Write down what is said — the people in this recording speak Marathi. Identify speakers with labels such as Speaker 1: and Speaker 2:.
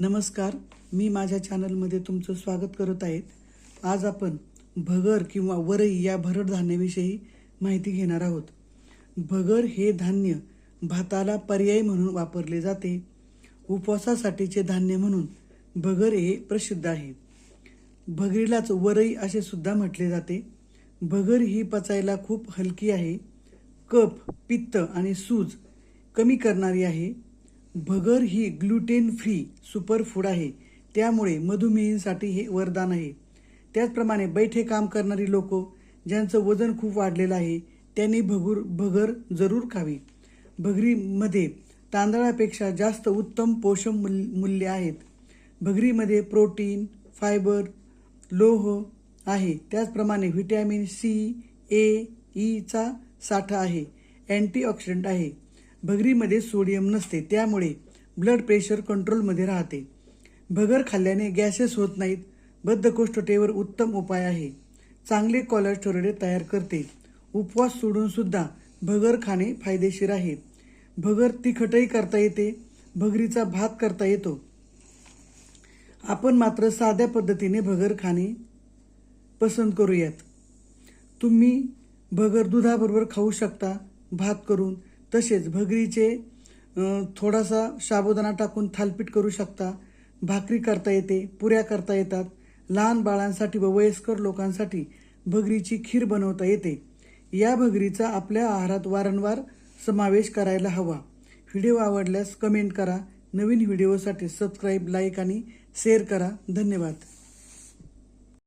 Speaker 1: नमस्कार मी माझ्या चॅनलमध्ये तुमचं स्वागत करत आहेत. आज आपण भगर किंवा वरई या भरड धान्याविषयी माहिती घेणार आहोत. भगर हे धान्य भाताला पर्याय म्हणून वापरले जाते. उपवासासाठीचे धान्य म्हणून भगर हे प्रसिद्ध आहे. भगरीलाच वरई असे सुद्धा म्हटले जाते. भगर ही पचायला खूप हलकी आहे. कफ पित्त आणि सूज कमी करणारी आहे. भगर ही ग्लुटेन फ्री सुपर फूड आहे. त्यामुळे मधुमेहींसाठी हे वरदान आहे. त्याचप्रमाणे बैठे काम करणारी लोक ज्यांचं वजन खूप वाढलेलं आहे त्यांनी भगूर भगर जरूर खावी. भगरीमध्ये तांदळापेक्षा जास्त उत्तम पोषण मूल- मूल्य आहेत. भगरीमध्ये प्रोटीन फायबर लोह आहे. त्याचप्रमाणे व्हिटॅमिन सी ए ईचा साठा आहे. अँटीऑक्सिडंट आहे. भगरीमध्ये सोडियम नसते त्यामुळे ब्लड प्रेशर कंट्रोलमध्ये राहते. भगर खाल्ल्याने गॅसेस होत नाहीत. बद्धकोष्ठतेवर उत्तम उपाय आहे. चांगले कोलेस्टेरॉल तयार करते. उपवास सोडून सुद्धा भगर खाणे फायदेशीर आहे. भगर तिखटही करता येते. भगरीचा भात करता येतो. आपण मात्र साध्या पद्धतीने भगर खाणे पसंत करूयात. तुम्ही भगर दुधाबरोबर खाऊ शकता. भात करून तसेच भगरीचे थोडासा साबुदाणा टाकून थालपीठ करू शकता. भाकरी करता येते पुऱ्या करता येतात. लहान बाळांसाठी व वयस्कर लोकांसाठी भगरीची खीर बनवता येते. या भगरीचा आपल्या आहारात वारंवार समावेश करायला हवा. व्हिडिओ आवडल्यास कमेंट करा. नवीन व्हिडिओसाठी सबस्क्राईब लाईक आणि शेअर करा. धन्यवाद.